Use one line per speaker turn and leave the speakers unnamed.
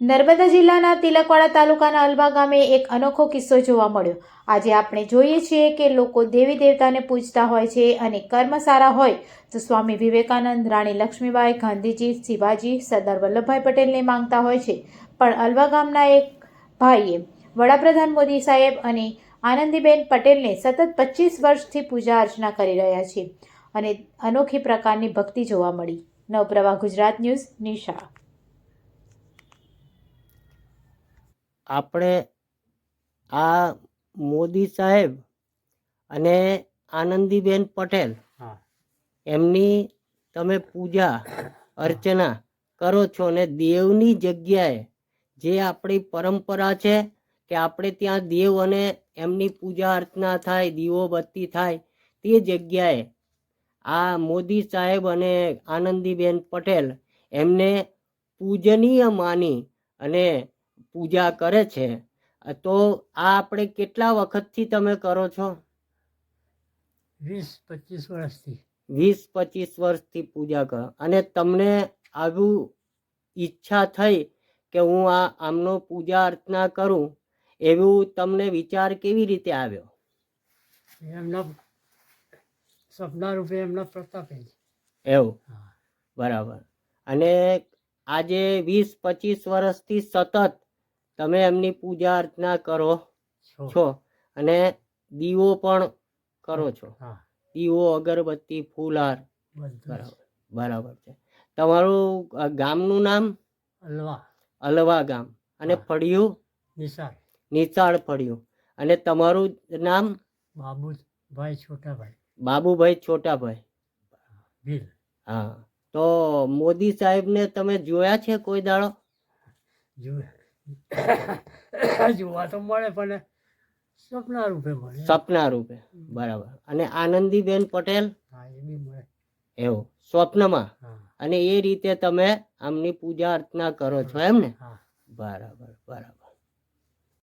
નર્મદા જિલ્લાના તિલકવાડા તાલુકાના અલબા ગામે એક અનોખો કિસ્સો જોવા મળ્યો. આજે આપણે જોઈએ છીએ કે લોકો દેવી દેવતાને પૂજતા હોય છે અને કર્મ સારા હોય તો સ્વામી વિવેકાનંદ, રાણી લક્ષ્મીબાઈ, ગાંધીજી, શિવાજી, સરદાર વલ્લભભાઈ પટેલને માંગતા હોય છે. પણ અલવા ગામના એક ભાઈએ વડાપ્રધાન મોદી સાહેબ અને આનંદીબેન પટેલને સતત પચીસ વર્ષથી પૂજા અર્ચના કરી રહ્યા છે અને અનોખી પ્રકારની ભક્તિ જોવા મળી. નવપ્રવાહ ગુજરાત ન્યૂઝ, નિશા.
આપણે આ મોદી સાહેબ અને આનંદીબેન પટેલ એમની તમે પૂજા અર્ચના કરો છો અને દેવની જગ્યાએ જે આપણી પરંપરા છે કે આપણે ત્યાં દેવ અને એમની પૂજા અર્ચના થાય દીવો બત્તી થાય તે જગ્યાએ આ મોદી સાહેબ અને આનંદીબેન પટેલ એમને પૂજનીય માની અને પૂજા કરે છે તો આ આપણે કેટલા વખતથી તમે કરો છો?
વીસ પચીસ વર્ષથી.
વીસ પચીસ વર્ષથી પૂજા કરો. અને તમને આવું ઈચ્છા થઈ કે હું આ આમનો પૂજા અર્ચના કરું એવું તમને વિચાર કેવી રીતે આવ્યો?
એમના સપના રૂપે એમના પ્રતાપે
એવું? બરાબર. અને આજે વીસ પચીસ વર્ષથી સતત તમે એમની પૂજા અર્ચના કરો
છો.
અને દીવો પણ કરો છો. દીવો અગરબત્તી ફૂલહાર બરાબર. બરાબર છે. તમારું ગામનું નામ?
અલવા.
અલવા ગામ. અને ફળિયું?
નિશાળ.
નિશાળ ફળિયું. અને તમારું નામ?
બાબુભાઈ છોટાભાઈ.
બાબુભાઈ છોટાભાઈ.
ભીલ.
હા. તો મોદી સાહેબને તમે જોયા છે કોઈ દાડો?
જુએ જોવા તો મળે પણ સપના રૂપે મળે.
સપના રૂપે બરાબર. અને આનંદીબેન પટેલ?
હા એ બી મળે.
એવું સ્વપ્નમાં? અને એ રીતે તમે આમની પૂજા અર્ચના કરો છો એમ ને? બરાબર બરાબર.